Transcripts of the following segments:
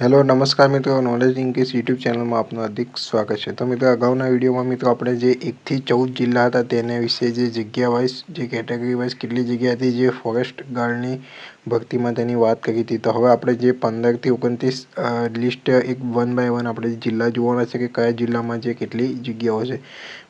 Hello નમસ્કાર મિત્રો. Knowledge English YouTube ચેનલમાં આપનું હાર્દિક સ્વાગત છે. તો મિત્રો, અગાઉના વિડીયોમાં મિત્રો આપણે જે એકથી ચૌદ જિલ્લા હતા તેને વિશે જે જગ્યા વાઇઝ જે કેટેગરી વાઇઝ કેટલી જગ્યા હતી, જે ફોરેસ્ટ ગાર્ડની ભરતીમાં તેની વાત કરી હતી. તો હવે આપણે જે પંદરથી ઓગણત્રીસ લિસ્ટ એક વન બાય વન આપણે જિલ્લા જોવાના છે કે કયા જિલ્લામાં જે કેટલી જગ્યાઓ છે.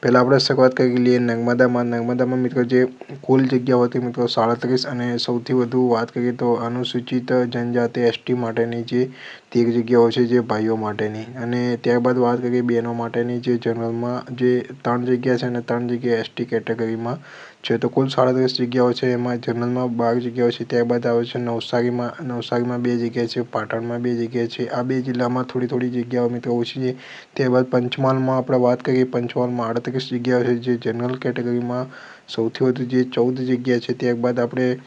પહેલાં આપણે શરૂઆત કરી લઈએ નર્મદામાં. નર્મદામાં મિત્રો જે કુલ જગ્યાઓ હતી મિત્રો, સાડત્રીસ અને સૌથી વધુ વાત કરીએ તો અનુસૂચિત જનજાતિ એસટી માટેની જે તેર જગ્યાઓ છે જે ભાઈઓ માટેની. અને ત્યારબાદ વાત કરીએ બહેનો માટેની, જે જનરલમાં જે ત્રણ જગ્યા છે અને ત્રણ જગ્યા એસટી કેટેગરીમાં છે. તો કુલ સાડત્રીસ જગ્યાઓ છે. એમાં જનરલમાં બાર જગ્યાઓ છે. ત્યારબાદ આવે છે નવસારીમાં નવસારીમાં બે જગ્યા છે, પાટણમાં બે જગ્યા છે. આ બે જિલ્લામાં થોડી થોડી જગ્યાઓ મિત્રો ઓછી છે. ત્યારબાદ પંચમહાલમાં આપણે વાત કરીએ, પંચમહાલમાં આડત્રીસ જગ્યાઓ છે જે જનરલ કેટેગરીમાં સૌથી વધુ જે ચૌદ જગ્યા છે. ત્યારબાદ આપણે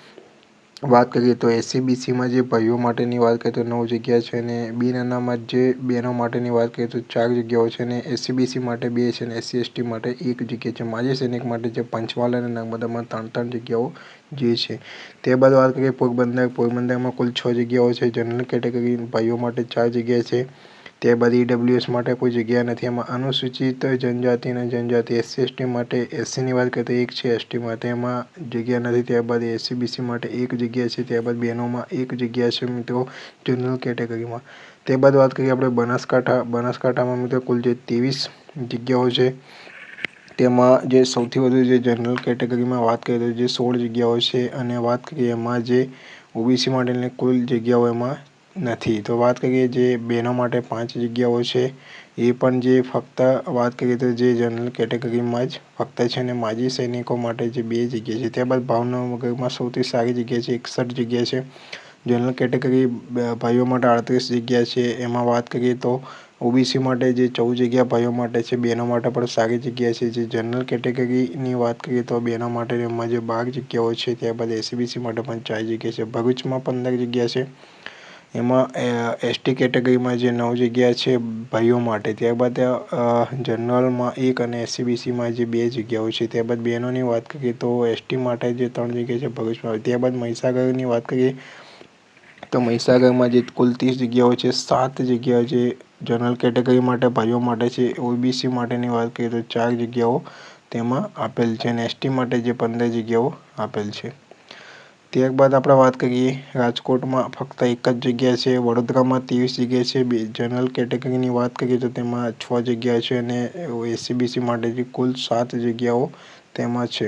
વાત કરીએ તો એસસીબીસીમાં જે ભાઈઓ માટેની વાત કરીએ તો નવ જગ્યા છે અને બિન અનામત જે બહેનો માટેની વાત કરીએ તો ચાર જગ્યાઓ છે અને એસસીબીસી માટે બે છે અને એસસી એસટી માટે એક જગ્યા છે. માજી સૈનિક માટે જે પંચમહાલ અને નર્મદામાં ત્રણ ત્રણ જગ્યાઓ જે છે. તે બાદ વાત કરીએ પોરબંદર. પોરબંદરમાં કુલ છ જગ્યાઓ છે. જનરલ કેટેગરી ભાઈઓ માટે ચાર જગ્યા છે. ત્યારબાદ ઈડબ્લ્યુએસ માટે કોઈ જગ્યા નથી. એમાં અનુસૂચિત જનજાતિ અને જનજાતિ એસસી એસટી માટે એસસીની વાત કરીએ તો એક છે એસટી માટે. એમાં જગ્યા નથી, ત્યારબાદ એસસી બીસી માટે એક જગ્યા છે, ત્યારબાદ બહેનોમાં એક જગ્યા છે મિત્રો જનરલ કેટેગરીમાં ત્યારબાદ વાત કરીએ આપણે બનાસકાંઠા. બનાસકાંઠામાં મિત્રો કુલ જે ત્રેવીસ જગ્યાઓ છે, તેમાં જે સૌથી વધુ જે જનરલ કેટેગરીમાં વાત કરીએ તો જે સોળ જગ્યાઓ છે અને વાત કરીએ એમાં જે ઓબીસી માટેની કુલ જગ્યાઓ એમાં નથી. તો વાત કરીએ જે બહેનો માટે પાંચ જગ્યાઓ છે, એ પણ જે ફક્ત વાત કરીએ તો જે જનરલ કેટેગરીમાં જ ફક્ત છે અને માજી સૈનિકો માટે જે બે જગ્યા છે. ત્યારબાદ ભાવનગરમાં સૌથી સારી જગ્યા છે એકસઠ જગ્યા છે. જનરલ કેટેગરી ભાઈઓ માટે આડત્રીસ જગ્યા છે. એમાં વાત કરીએ તો ઓબીસી માટે જે ચૌદ જગ્યા ભાઈઓ માટે છે, બહેનો માટે પણ સારી જગ્યા છે. જે જનરલ કેટેગરીની વાત કરીએ તો બહેનો માટે એમાં જે બાર જગ્યાઓ છે ત્યારબાદ એસીબીસી માટે પણ ચાર જગ્યા છે. ભરૂચમાં પંદર જગ્યા છે. એમાં એસટી કેટેગરીમાં જે નવ જગ્યા છે ભાઈઓ માટે, ત્યારબાદ જનરલમાં એક અને એસસીબીસીમાં જે બે જગ્યાઓ છે, ત્યારબાદ બહેનોની વાત કરીએ તો એસટી માટે જે ત્રણ જગ્યા છે ભરૂચમાં ત્યારબાદ મહીસાગરની વાત કરીએ તો મહીસાગરમાં જે કુલ ત્રીસ જગ્યાઓ છે, સાત જગ્યાઓ જે જનરલ કેટેગરી માટે, ભાઈઓ માટે છે ઓબીસી માટેની વાત કરીએ તો ચાર જગ્યાઓ તેમાં આપેલ છે અને એસટી માટે જે પંદર જગ્યાઓ આપેલ છે. ત્યારબાદ આપણે વાત કરીએ, રાજકોટમાં ફક્ત એક જ જગ્યા છે, વડોદરામાં ત્રેવીસ જગ્યા છે, બે જનરલ કેટેગરીની વાત કરીએ તો તેમાં છ જગ્યા છે અને એસસીબીસી માટે કુલ સાત જગ્યાઓ તેમાં છે.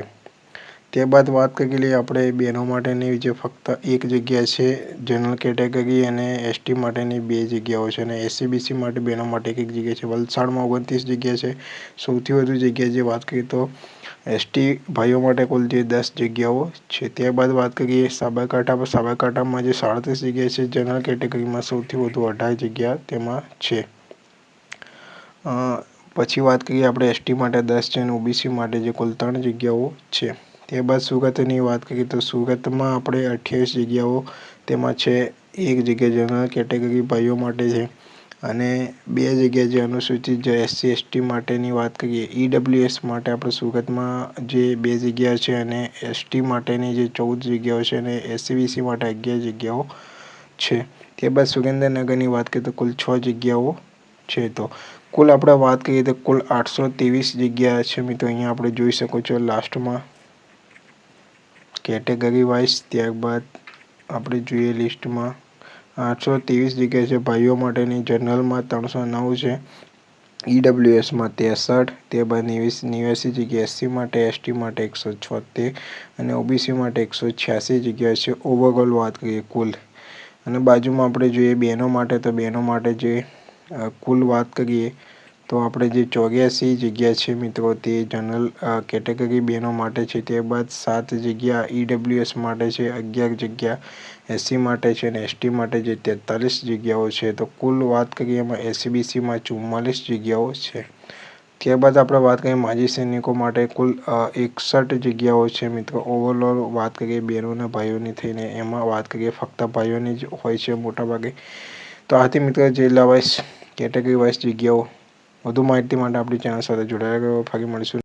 ત્યારબાદ વાત કરી લઈએ આપણે બહેનો માટેની જે ફક્ત એક જગ્યા છે જનરલ કેટેગરી અને એસટી માટેની બે જગ્યાઓ છે અને એસસીબીસી માટે બહેનો માટે એક જગ્યા છે. વલસાડમાં ઓગણત્રીસ જગ્યા છે. સૌથી વધુ જગ્યા જે વાત કરીએ તો એસટી ભાઈઓ માટે કુલ જે દસ જગ્યાઓ છે. ત્યારબાદ વાત કરીએ સાબરકાંઠા. સાબરકાંઠામાં જે સાડત્રીસ જગ્યા છે જનરલ કેટેગરીમાં સૌથી વધુ અઢાર જગ્યા તેમાં છે. પછી વાત કરીએ આપણે એસટી માટે દસ છે અને ઓબીસી માટે જે કુલ ત્રણ જગ્યાઓ છે. ત્યારબાદ સુરતની વાત કરીએ તો સુરતમાં આપણે અઠ્યાવીસ જગ્યાઓ તેમાં છે. એક જગ્યા જનરલ કેટેગરી ભાઈઓ માટે છે અને બે જગ્યા જે અનુસૂચિત જે એસસી એસટી માટેની વાત કરીએ ઈડબ્લ્યુએસ માટે આપણે સુરતમાં જે બે જગ્યા છે અને એસટી માટેની જે ચૌદ જગ્યાઓ છે અને એસસીબીસી માટે અગિયાર જગ્યાઓ છે. ત્યારબાદ સુરેન્દ્રનગરની વાત કરીએ તો કુલ છ જગ્યાઓ છે તો કુલ આપણે વાત કરીએ તો કુલ આઠસો ત્રેવીસ જગ્યા છે મિત્રો, અહીંયા આપણે જોઈ શકો છો લાસ્ટમાં કેટેગરી વાઇઝ ત્યારબાદ આપણે જોઈએ લિસ્ટમાં. આઠસો ત્રેવીસ જગ્યા છે ભાઈઓ માટેની. જનરલમાં ત્રણસો નવ છે. ઈડબ્લ્યુએસમાં ત્રેસઠ. ત્યારબાદ નેવ્યાસી જગ્યા એસસી માટે, એસટી માટે એકસો છોતેર અને ઓબીસી માટે એકસો છ્યાસી જગ્યા છે. ઓવરઓલ વાત કરીએ કુલ. અને બાજુમાં આપણે જોઈએ બહેનો માટે, તો બહેનો માટે જે કુલ વાત કરીએ તો આપણે જે ચોર્યાસી જગ્યા છે મિત્રો, તે જનરલ કેટેગરી બહેનો માટે છે. ત્યારબાદ સાત જગ્યા ઈડબ્લ્યુએસ માટે છે, અગિયાર જગ્યા એસસી માટે છે અને એસટી માટે જે તેતાલીસ જગ્યાઓ છે. તો કુલ વાત કરીએ એમાં એસસીબીસીમાં ચુમ્માલીસ જગ્યાઓ છે. ત્યારબાદ આપણે વાત કરીએ માજી સૈનિકો માટે, કુલ એકસઠ જગ્યાઓ છે મિત્રો. ઓવરઓલ વાત કરીએ બહેનો ભાઈઓની થઈને, એમાં વાત કરીએ ફક્ત ભાઈઓની જ હોય છે મોટાભાગે. તો આથી મિત્રો જિલ્લા વાઇઝ કેટેગરી વાઇઝ જગ્યાઓ વધુ માહિતી માટે આપણી ચેનલ સાથે જોડાયા ફરી મળીશું.